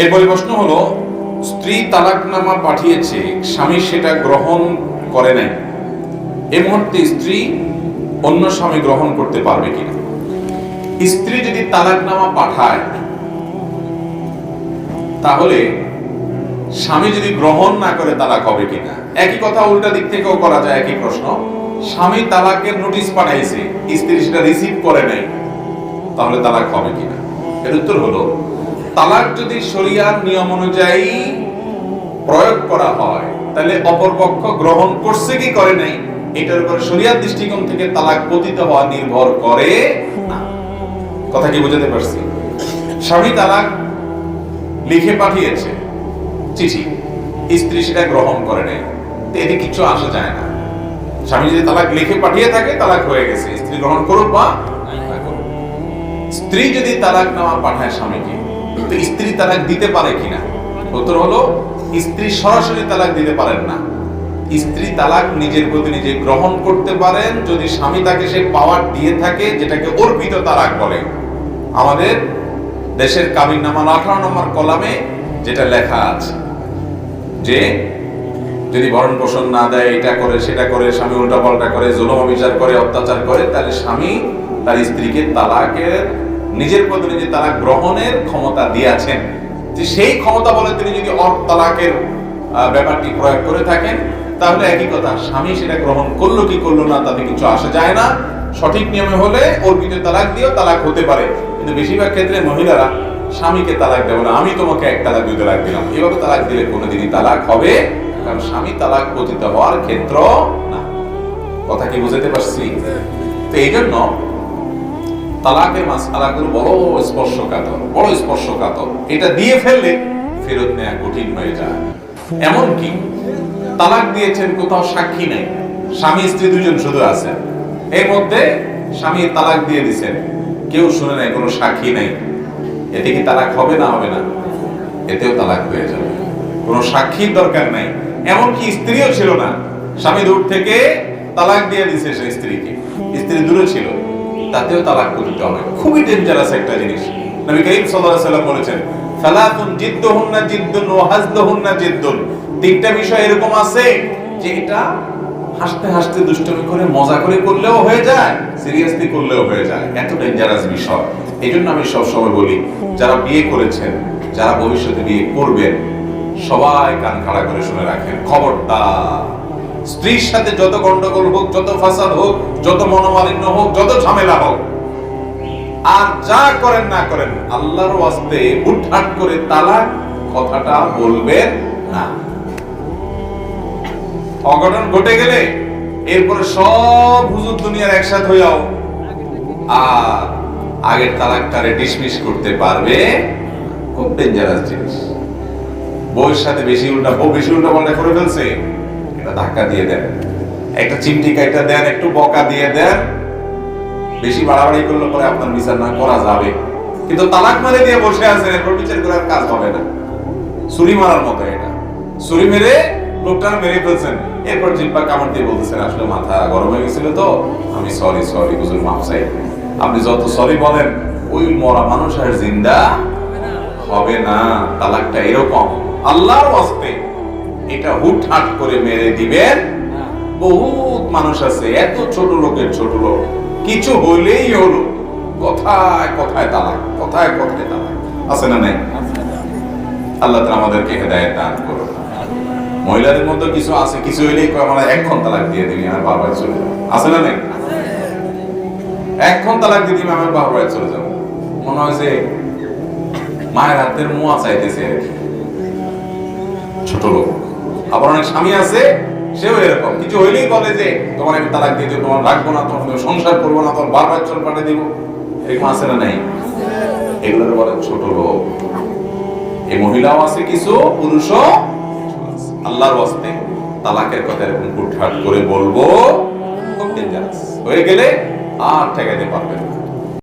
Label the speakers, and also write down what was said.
Speaker 1: এরপরে প্রশ্ন হলো, স্ত্রী তালাকনামা পাঠিয়েছে, স্বামী সেটা গ্রহণ করে নাই। এই মুহূর্তে স্ত্রী অন্য স্বামী গ্রহণ করতে পারবে কিনা? স্ত্রী যদি তালাকনামা পাঠায়, তাহলে স্বামী যদি গ্রহণ না করে, তালাক হবে কিনা? একই কথা উল্টা দিক থেকেও করা যায়, একই প্রশ্ন। স্বামী তালাকের নোটিশ পাঠাইছে, স্ত্রী সেটা রিসিভ করে নাই, তাহলে তালাক হবে কিনা? এর উত্তর হলো তালাক যদি শরিয়ার নিয়ম অনুযায়ী প্রয়োগ করা হয়, তাহলে অপরপক্ষ গ্রহণ করছে কি করে নাই? এটার উপর শরিয়ার দৃষ্টিকোণ থেকে তালাক পতিত হওয়া নির্ভর করে না। কথা কি বোঝাতে পারছি? স্বামী তালাক লিখে পাঠিয়েছে, চিঠি। স্ত্রী সেটা গ্রহণ করে তো এতে কিছু আসা যায় না। স্বামী যদি তালাক লিখে পাঠিয়ে থাকে, তালাক হয়ে গেছে। স্ত্রী গ্রহণ করুক বা স্ত্রী যদি তালাক নেওয়া পাঠায় স্বামীকে তো স্ত্রী তালাক দিতে পারে কিনা? উত্তর হলো, স্ত্রী সরাসরি তালাক দিতে পারেন না। স্ত্রী তালাক নিজের প্রতি নিজে গ্রহণ করতে পারেন, যদি স্বামী তাকে সে পাওয়ার দিয়ে থাকে, যেটাকে অর্পিত তালাক বলে। আমাদের দেশের কাবিন নামা আঠারো নম্বর কলামে যেটা লেখা আছে যে, যদি ভরণ পোষণ না দেয়, এটা করে, সেটা করে, স্বামী উল্টা পাল্টা করে, জুলম বিচার করে, অত্যাচার করে, তাহলে স্বামী তার স্ত্রীকে তালাকের নিজের প্রতি নিজে তালাক গ্রহণের ক্ষমতা দিয়েছেন। যে সেই ক্ষমতা বলে তিনি যদি তালাকের ব্যাপারটি প্রয়োগ করে থাকেন, তাহলে একই কথা, স্বামী সেটা গ্রহণ করল কি করল না তাতে কিছু আসা যায় না। সঠিক নিয়মে হলে অর্পিত তালাক দিয়েও তালাক হতে পারে। কিন্তু বেশিরভাগ ক্ষেত্রে মহিলারা স্বামীকে তালাক দেবে না। আমি তোমাকে এক তালাক, দুই তালাক দিলাম। এভাবে তালাক দিলে কোনোদিনই তালাক হবে কারণ স্বামী তালাক পতিত হওয়ার ক্ষেত্র না। কথা কি বুঝাতে পারছি? তো এই জন্য তালাকের মাসালাগুলো বড় স্পর্শকাতর বড় স্পর্শকাতর। এটা দিয়ে ফেললে ফেরত নেওয়া কঠিন হয়ে যায়। এমন কি তালাক দিয়েছেন কোথাও সাক্ষী নেই। স্বামী, স্ত্রী দুজন শুধু আছেন। এর মধ্যে স্বামী তালাক দিয়ে দিছেন। কেউ শুনে নাই, কোনো সাক্ষী নেই। এতে কি তালাক হবে না হবে না? এতেও তালাক হয়ে যাবে। কোনো সাক্ষীর দরকার নাই। এমনকি স্ত্রীও ছিল না। স্বামী দূর থেকে তালাক দিয়ে দিছে সে স্ত্রীকে। স্ত্রী দূরে ছিল। তাতেও তালাক করতে হবে। খুবই ডেঞ্জারাস একটা জিনিস। নবী করিম সাল্লাল্লাহু আলাইহি বলেছেন সালাতুন জিদ্দুহুন্না জিদ্দুন ওয়া হাজদুহুন্না জিদ্দুন। তিনটা বিষয় এরকম আছে যে এটা হাসতে হাসতে দুষ্টমি করে, মজা করে করলেও হয়ে যায় সিরিয়াসলি করলেও হয়ে যায়। এত ডেঞ্জারাস বিষয়। এই জন্য আমি সব সময় বলি, যারা বিয়ে করেছেন, যারা ভবিষ্যতে বিয়ে করবেন, সবাই কান খাড়া করে শুনে রাখেন। খবরদার। স্ত্রীর সাথে যত গন্ডগোল হোক, যত ফাসাদ হোক, যত মনোমালিন্য হোক, যত ঝামেলা হোক, আর যা করেন না করেন, আল্লাহর ওয়াস্তে হুটহাট করে তালাক কথাটা বলবেন না। অঘটন ঘটে গেলে এরপরে সব হুজুর দুনিয়ার একসাথ হইয়াও আর আগের তালাকটারে ডিসমিস করতে পারবে খুব ডেঞ্জারাস জিনিস। বউয়ের সাথে বেশি উল্টা বউ বেশি উল্টা পাল্টা করে ফেলছে। এটা ধাক্কা দিয়ে দেন। একটা চিমটি কাইটা দেন, একটু বকা দিয়ে দেন। বেশি বাড়াবাড়ি করলে পরে আপনার বিচার না করা যাবে। কিন্তু তালাক মারে দিয়ে বসে আছেন, এরপর বিচার করার কাজ হবে না। ছুরি মারার মতো এটা। ছুরি মেরে লোকটা মেরে ফেলছেন। এরপর জিব্বা কামড় দিয়ে বলতেছেন, আসলে মাথা গরম হয়ে গেছিল তো। আমি সরি সরি হুজুর, মাফ চাই। আপনি যত সরি বলেন, ওই মরা মানুষ আর জিন্দা হবে না। তালাকটা এরকম। আল্লাহর ওয়াস্তে এটা হুটহাট করে মেরে দিবেন। বহুত মানুষ আছে, এত ছোট লোকের ছোট লোক। কিছু হইলেই হলো। কথায় কথায় তালাক, কথায় কথায় তালাক। আছে না নাই? আল্লাহ তাআলা আমাদেরকে হেদায়েত দান করুন। মহিলাদের মধ্যে কিছু আছে, কিছু হইলেই আমরা এক ঘণ্টা তালাক দিয়ে দিবি আমার বাবার চলে যাব। আছে না নাই? এক ঘণ্টা তালাক দিয়ে দিবি আমার বাবার চলে যাব। মনে হয় যে মায়ের হাতের মোয়া চাইতেছে। ছোট লোক। আবার অনেক স্বামী আছে, সেও এরকম। কিছু হইলেই বলে যে, তোমার আমি তালাক দিয়ে দেবো, তোমার রাখব না, তোমার সংসার করব না, তোমার বারবার চল পাঠিয়ে দিব। এরকম আছে না নাই? এগুলোর বলে ছোট লোক। এই মহিলাও আছে কিছু, পুরুষও আল্লাহর ওয়াস্তে তালাকের কথা এরকম হুটহাট করে বলব, খুব ডেঞ্জারাস হয়ে গেলে আর ঠেকাইতে পারবে না।